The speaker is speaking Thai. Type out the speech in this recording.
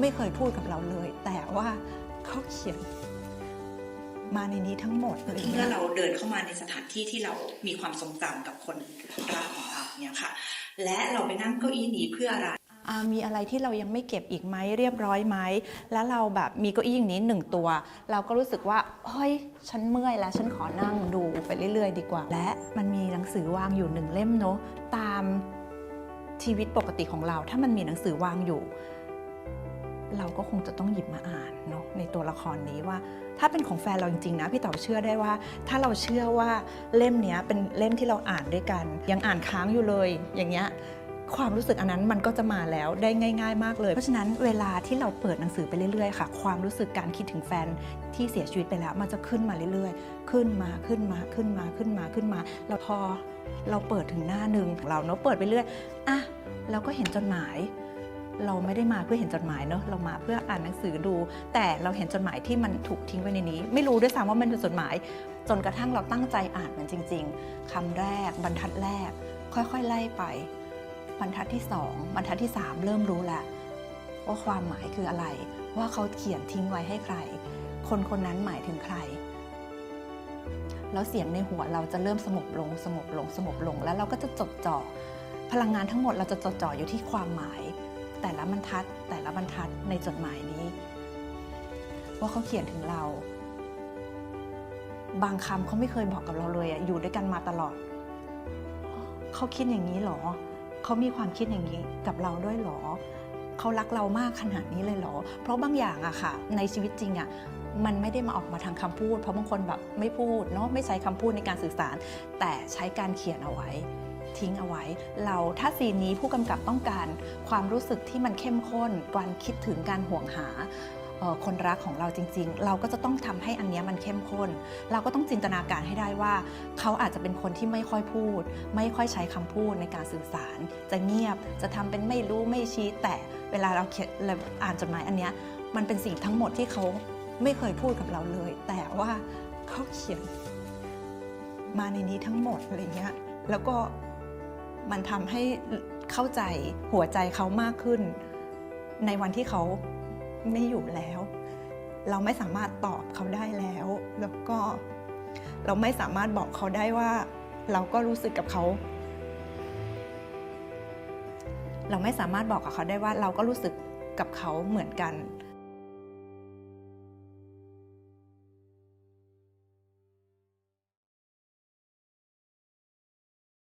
ไม่เคยพูดกับเราเลย แต่ว่าเขาเขียนมาในนี้ทั้งหมดอะไรเมื่เงี้อยเราเดินเข้ามาในสถานที่ที่เรามีความทรงจำกับคนรักของเราเนี่ยค่ะ และเราไปนั่งเก้าอี้นี้เพื่ออะไรอ่ามีอะไรที่เรายังไม่เก็บอีกไหมเรียบร้อยไหมแล้วเราแบบมีเก้าอี้อย่างนี้หนึ่งตัว เราก็รู้สึกว่าเฮ้ยฉันเมื่อยแล้วฉันขอนั่งดูไปเรื่อย ๆ ดีกว่า และมันมีหนังสือวางอยู่หนึ่งเล่มเนาะตามชีวิตปกติของเรา ถ้ามันมีหนังสือวางอยู่ เราก็คงจะต้องหยิบมาอ่านเนาะในตัวละครนี้ว่า ถ้าเป็นของแฟนเราจริงๆนะพี่เต๋อเชื่อได้ว่า ถ้าเราเชื่อว่าเล่มนี้เป็นเล่มที่เราอ่านด้วยกัน ยังอ่านค้างอยู่เลย อย่างเงี้ยความรู้สึกอันนั้นมันก็จะมาแล้วได้ง่าย ๆ มากเลย เพราะฉะนั้นเวลาที่เราเปิดหนังสือไปเรื่อยๆค่ะ ความรู้สึกการคิดถึงแฟนที่เสียชีวิตไปแล้วมันจะขึ้นมาเรื่อยๆ ขึ้นมาขึ้นมาขึ้นมาขึ้นมาขึ้นมาแล้วพอเราเปิดถึงหน้าหนึ่งของเราเนาะเปิดไปเรื่อยอะเราก็เห็นจดหมาย เราไม่ได้มาเพื่อเห็นจดหมายเนอะเรามาเพื่ออ่านหนังสือดู แต่เราเห็นจดหมายที่มันถูกทิ้งไว้ในนี้ ไม่รู้ด้วยซ้ำว่ามันเป็นจดหมาย จนกระทั่งเราตั้งใจอ่านมันจริง ๆคำแรกบรรทัดแรก ค่อยๆไล่ไป บรรทัดที่สองบรรทัดที่สามเริ่มรู้แล้วว่าความหมายคืออะไร ว่าเขาเขียนทิ้งไว้ให้ใคร คนคนนั้นหมายถึงใครแล้วเสียงในหัวเราจะเริ่มสงบลงสงบลงสงบลง แล้วเราก็จะจดจ่อพลังงานทั้งหมดเราจะจดจ่ออยู่ที่ความหมาย แต่ละบรรทัด แต่ละบรรทัดในจดหมายนี้ ว่าเขาเขียนถึงเรา บางคำเขาไม่เคยบอกกับเราเลยอะอยู่ด้วยกันมาตลอด เขาคิดอย่างนี้เหรอ เขามีความคิดอย่างนี้กับเราด้วยเหรอ เขารักเรามากขนาดนี้เลยเหรอ เพราะบางอย่างอะค่ะ ในชีวิตจริงอะมันไม่ได้มาออกมาทางคำพูด เพราะบางคนแบบไม่พูดเนาะไม่ใช้คำพูดในการสื่อสาร แต่ใช้การเขียนเอาไว้ ทิ้งเอาไว้ เราถ้าซีนนี้ผู้กำกับต้องการความรู้สึกที่มันเข้มข้นการคิดถึงการห่วงหาคนรักของเราจริง ๆ เราก็จะต้องทำให้อันนี้มันเข้มข้น เราก็ต้องจินตนาการให้ได้ว่า เขาอาจจะเป็นคนที่ไม่ค่อยพูด ไม่ค่อยใช้คำพูดในการสื่อสาร จะเงียบจะทำเป็นไม่รู้ไม่ชี้ แต่เวลาเราเขียนอ่านจดหมายอันนี้มันเป็นสิ่งทั้งหมดที่เขาไม่เคยพูดกับเราเลย แต่ว่าเขาเขียนมาในนี้ทั้งหมดอะไรเงี้ยแล้วก็ มันทำให้เข้าใจหัวใจเขามากขึ้น ในวันที่เขาไม่อยู่แล้ว เราไม่สามารถตอบเขาได้แล้ว แล้วก็เราไม่สามารถบอกเขาได้ว่า เราก็รู้สึกกับเขา เราไม่สามารถบอกกับเขาได้ว่า เราก็รู้สึกกับเขาเหมือนกัน